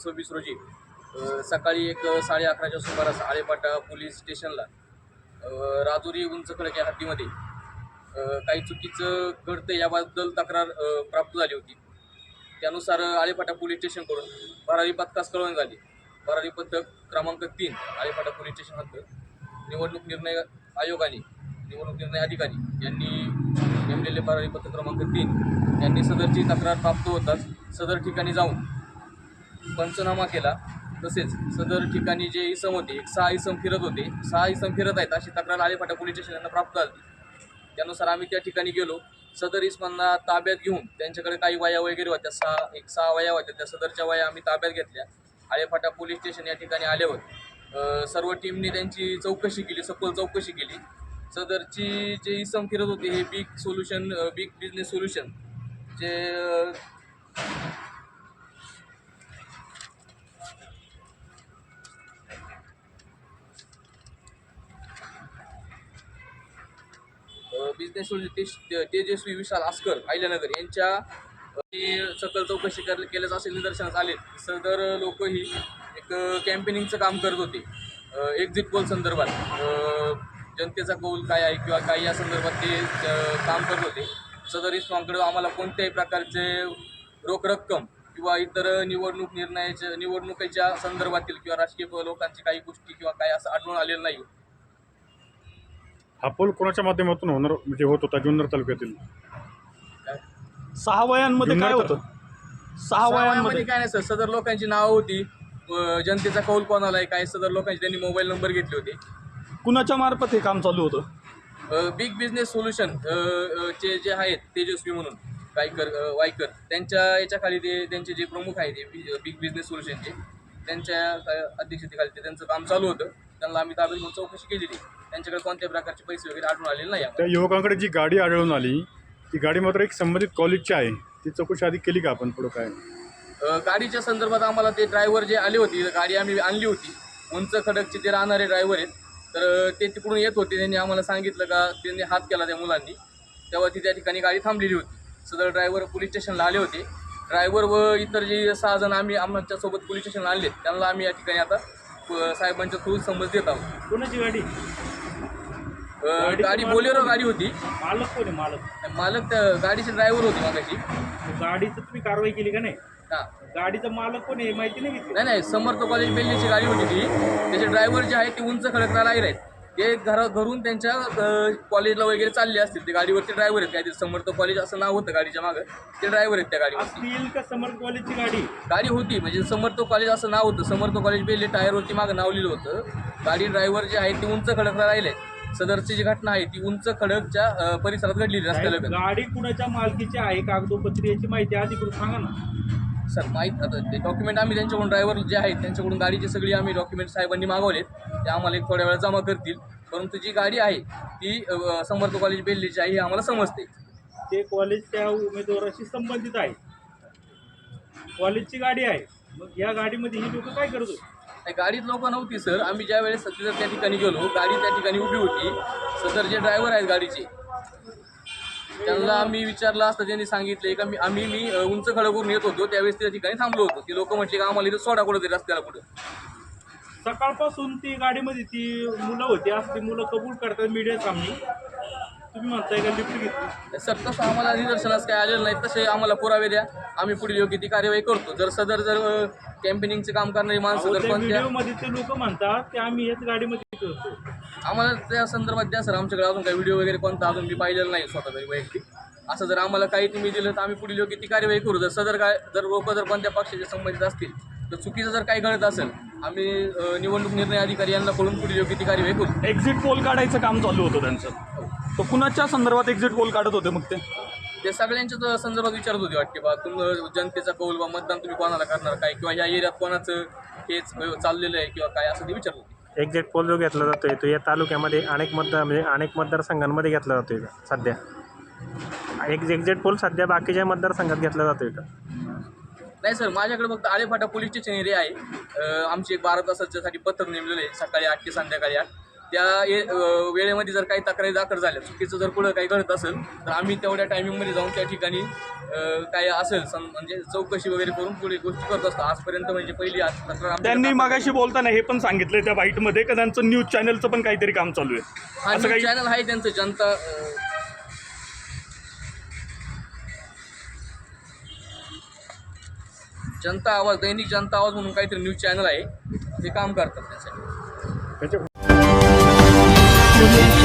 सव्वीस रोजी सकाळी एक साडे अकराच्या सुमारास आळेपाटा पोलीस स्टेशनला राजुरी उंच खडक या हद्दीमध्ये काही चुकीचं घडतं याबद्दल तक्रार प्राप्त झाली होती. त्यानुसार आळेपाटा पोलीस स्टेशनकडून भरारी पथकास कळवण्यात आली भरारी पथक क्रमांक तीन आळेपाटा पोलीस स्टेशन हद्द निवडणूक निर्णय आयोगाने निवडणूक निर्णय अधिकारी यांनी नेमलेले भरारी पथक क्रमांक तीन यांनी सदरची तक्रार प्राप्त होताच सदर ठिकाणी जाऊन पंचनामा केला. तसेच सदर ठिकाणी जे इसम होते एक सहा इसम फिरत होते. सहा इसम फिरत आहेत अशी तक्रार आलेफाटा पोलीस स्टेशन प्राप्त झाली. त्यानुसार आम्ही त्या ठिकाणी गेलो. सदर इसमांना ताब्यात घेऊन त्यांच्याकडे काही वया वगैरे होत्या सहा एक सहा वया होत्या. त्या सदरच्या वया आम्ही ताब्यात घेतल्या. आळेफाटा पोलीस स्टेशन या ठिकाणी आल्यावर सर्व टीमने त्यांची चौकशी केली सखोल चौकशी केली. सदरची जे इसम फिरत होते हे big solution big business solution जे बिझनेस तेजस्वी विशाल आस्कर आयल्यानगर यांच्या अ, सकल चौकशी कर केल्याचं असे निदर्शनास आले. सदर लोक ही एक कॅम्पेनिंगचं काम करत होते. एक्झिट पोल संदर्भात जनतेचा कौल काय आहे किंवा काय या संदर्भात ते काम करत होते. सदर इस्मांकडे आम्हाला कोणत्याही प्रकारचे रोख रक्कम किंवा इतर निवडणूक निर्णयाच्या निवडणुकीच्या संदर्भातील किंवा राजकीय लोकांची काही गोष्टी किंवा काय असं आढळून आलेलं नाही. हा पूल कोणाच्या माध्यमातून होणार म्हणजे होत होता जुन्नर तालुक्यातील? सहा वयांमध्ये काय जुन्नर होतं? सहा वयांमध्ये काय नाही सर. सदर लोकांची नावं होती. अ, जनतेचा कौल कोणाला आहे काय सदर लोकांचे त्यांनी मोबाईल नंबर घेतले होते. कुणाच्या मार्फत हे काम चालू होतं? बिग बिझनेस सोल्युशन चे जे आहेत तेजस्वी म्हणून वायकर अ, वायकर त्यांच्या याच्याखाली ते त्यांचे जे प्रमुख आहेत बिग बिझनेस सोल्युशनचे त्यांच्या अ, अध्यक्षतेखाली ते त्यांचं काम चालू होतं. त्यांना आम्ही ताब्यात घेऊन चौकशी केलेली. त्यांच्याकडे कोणत्याही प्रकारचे पैसे वगैरे आढळून आलेले नाही त्या युवकांकडे जी गाडी आढळून आली ती गाडी मात्र एक संबंधित कॉलेजची आहे. ती चौकशी आधी केली का आपण पुढं काय? अ, गाडीच्या संदर्भात आम्हाला ते ड्रायव्हर जे आले होते गाडी आम्ही आणली होती. उंच खडकचे ते राहणारे ड्रायव्हर आहेत तर अ, ते तिकडून येत होते. त्यांनी आम्हाला सांगितलं का त्यांनी हात केला त्या मुलांनी. तेव्हा ती त्या ठिकाणी गाडी थांबलेली होती. सदर ड्रायव्हर पोलीस स्टेशनला आले होते. ड्रायव्हर व इतर जे सहा जण आम्ही आमच्यासोबत पोलीस स्टेशनला आणले. त्यांना आम्ही या ठिकाणी आता अ, साहेबांच्या थ्रू समज देत आहोत. कोणाची गाडी? गाडी बोलेरो गाडी होती. मालक कोण आहे मालक? मालक त्या गाडीचे ड्रायव्हर होते मागाशी. गाडीचं तुम्ही कारवाई केली का नाही? हां. गाडीचा मालक कोण आहे माहिती नाही घेतली नाही नाही समर्थ कॉलेज बेल्लीची गाडी होती ती. त्याचे ड्रायव्हर जे आहेत ते उंच खडकला राहील आहेत. ते घर घरून त्यांच्या अ, कॉलेजला वगैरे चालले असतील. ते गाडीवरती ड्रायव्हर आहेत. काहीतरी समर्थ कॉलेज असं नाव होतं गाडीच्या मागं. ते ड्रायव्हर आहेत त्या गाडीवरती. असतील का समर्थ कॉलेजची गाडी? गाडी होती. म्हणजे समर्थ कॉलेज असं नाव होतं. समर्थ कॉलेज बेल्ली टायरवरती मागं नाव लिहिलं होतं. गाडी ड्रायव्हर जे आहेत ते उंच खडकला राहिले सदरची जी घटना आहे ती उंच खडकच्या परिसरात घडलेली रस्त्याला गाडी कुणाच्या मालकीची आहे कागदोपत्री याची माहिती अधिकृत सांगा ना. सर माहीत आता ते डॉक्युमेंट आम्ही त्यांच्याकडून ड्रायव्हर जे आहेत त्यांच्याकडून गाडीची सगळी आम्ही डॉक्युमेंट साहेबांनी मागवलेत. ते आम्हाला एक थोड्या वेळा जमा करतील. परंतु जी गाडी आहे ती समर्थ कॉलेज बेल्लीची आहे हे आम्हाला समजते. ते कॉलेज त्या उमेदवाराशी संबंधित आहे. कॉलेजची गाडी आहे. मग या गाडीमध्ये ही लोक काय करत? नाही, गाडीत लोक नव्हती सर. आम्ही ज्या वेळेस सध्या त्या ठिकाणी गेलो गाडी त्या ठिकाणी उभी होती. सदर जे ड्रायव्हर आहेत गाडीचे त्यांना आम्ही विचारलं असतं त्यांनी सांगितले का मी आम्ही मी उंच खडकवरून येत होतो. त्यावेळेस त्या ठिकाणी थांबलो होतो. ती लोक म्हटले का आम्हाला इथं सोडा कुठं रस्त्याला कुठं सकाळपासून ती गाडीमध्ये ती मुलं होती. असं ती मुलं कबूल करतात मीडिया सामने. तुम्ही म्हणताय का लिफ्ट घेतली? सर तसं आम्हाला निदर्शनास काय आलेलं नाही. तसे आम्हाला पुरावे द्या. आम्ही पुढील योग्य ती कार्यवाही करतो. जर सदर जर कॅम्पेनिंगचे काम करणारी माणसं जर त्या कोणत्या व्हिडिओमध्ये ते लोक म्हणतात की आम्ही याच गाडीमध्ये करतो. आम्हाला त्या संदर्भात द्या सर. आमच्याकडे अजून काही व्हिडिओ वगैरे कोणता अजून मी पाहिलेला नाही स्वतः तरी वैयक्तिक. असं जर आम्हाला काही तुम्ही दिलं तर आम्ही पुढील योग्य ती कार्यवाही करू. जर सदर काय जर लोक जर कोणत्या पक्षाचे संबंधित असतील तर चुकीचं जर काही घडत असेल आम्ही अ, निवडणूक निर्णय अधिकारी यांना कळून पुढील योग्य ती कार्यवाही करू. एक्झिट पोल काढायचं काम चालू होतं त्यांचं. तर कुणाच्या संदर्भात एक्झिट पोल काढत होते मग ते? ते सगळ्यांच्याच अ, संदर्भात विचारत होते वाटते बा. तुम जनतेचा कौल बा मतदान तुम्ही कोणाला करणार काय? किंवा या एरियात कोणाचं हेच चाललेलं आहे किंवा काय असं ते विचारत होते. एक्झॅक्ट पोल जो घेतला जातोय तो या तालुक्यामध्ये अनेक मतदार म्हणजे अनेक मतदारसंघांमध्ये घेतला जातोय का सध्या? एक एक्झॅक्ट पोल सध्या बाकीच्या मतदारसंघात घेतला जातोय का? नाही सर माझ्याकडे फक्त आळेफाटा पोलीस स्टेशन एरिया आहे. आमची एक बारा तासाच्यासाठी पथक नेमलेलं आहे सकाळी आठ ते संध्याकाळी आठ. त्या ए- वेळेमध्ये जर काही तक्रारी दाखल झाल्या चुकीचं जर पुढं काही घडत असेल तर आम्ही तेवढ्या टायमिंगमध्ये जाऊन त्या ठिकाणी काय असेल सम म्हणजे चौकशी वगैरे करून पुढे गोष्टी करत असतो. आजपर्यंत म्हणजे पहिली आज तक्रार त्यांनी मागाशी बोलताना हे पण सांगितलं त्या बाईटमध्ये का त्यांचं न्यूज चॅनलचं पण काहीतरी काम चालू आहे? हा असं काही चॅनल आहे त्यांचं जनता जनता आवाज दैनिक जनता आवाज म्हणून काहीतरी न्यूज चॅनल आहे. ते काम करतात त्यासाठी त्याच्या